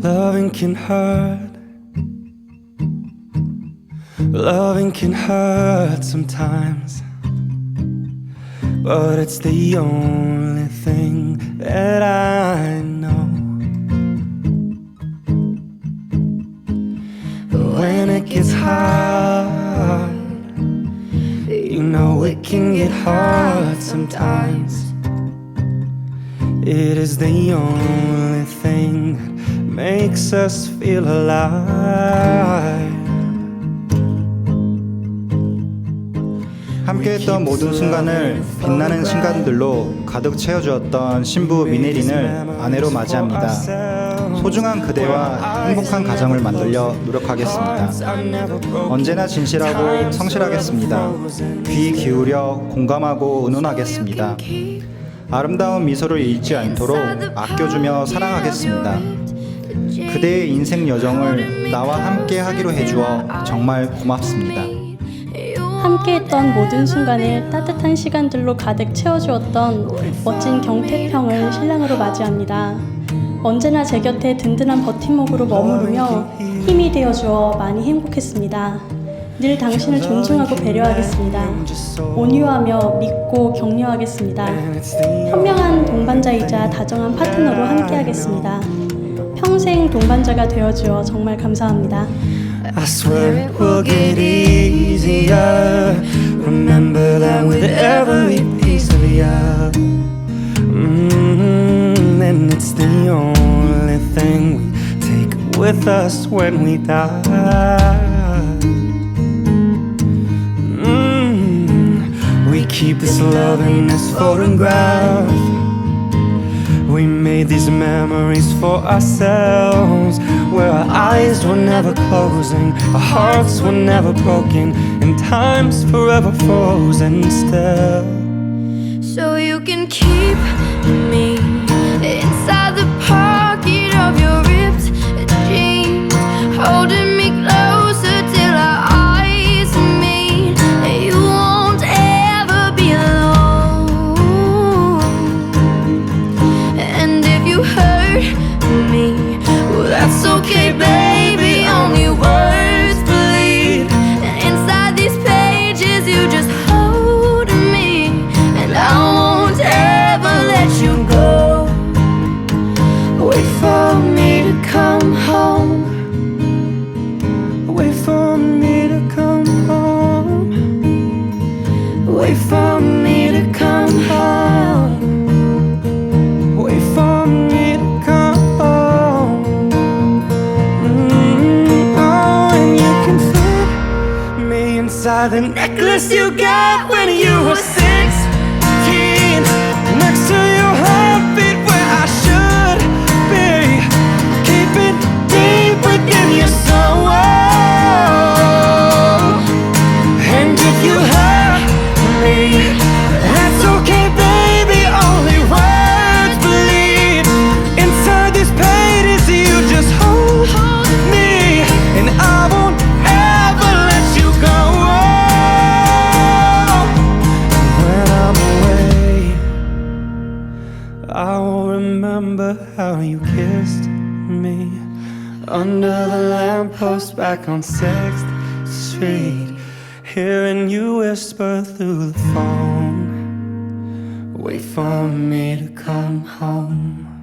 Loving can hurt. Loving can hurt sometimes. But it's the only thing that I can get hard sometimes. It is the only thing that makes us feel alive. 함께했던 모든 순간을 빛나는 순간들로 가득 채워주었던 신부 미네린을 아내로 맞이합니다. 소중한 그대와 행복한 가정을 만들려 노력하겠습니다. 언제나 진실하고 성실하겠습니다. 귀 기울여 공감하고 의논하겠습니다. 아름다운 미소를 잃지 않도록 아껴주며 사랑하겠습니다. 그대의 인생 여정을 나와 함께 하기로 해주어 정말 고맙습니다. 함께했던 모든 순간을 따뜻한 시간들로 가득 채워주었던 멋진 경태평을 신랑으로 맞이합니다. 언제나 제 곁에 든든한 버팀목으로 머무르며 힘이 되어 주어 많이 행복했습니다. 늘 당신을 존중하고 배려하겠습니다. 온유하며 믿고 격려하겠습니다. 현명한 동반자이자 다정한 파트너로 함께하겠습니다. 평생 동반자가 되어 주어 정말 감사합니다. I swear it will get easier. Remember with us when we die. Mm, we keep this love in this photograph. We made these memories for ourselves Where our eyes were never closing Our hearts were never broken And time's forever frozen still So you can keep me inside the necklace you got when you were how you kissed me. Under the lamppost back on 6th Street Hearing you whisper through the phone. Wait for me to come home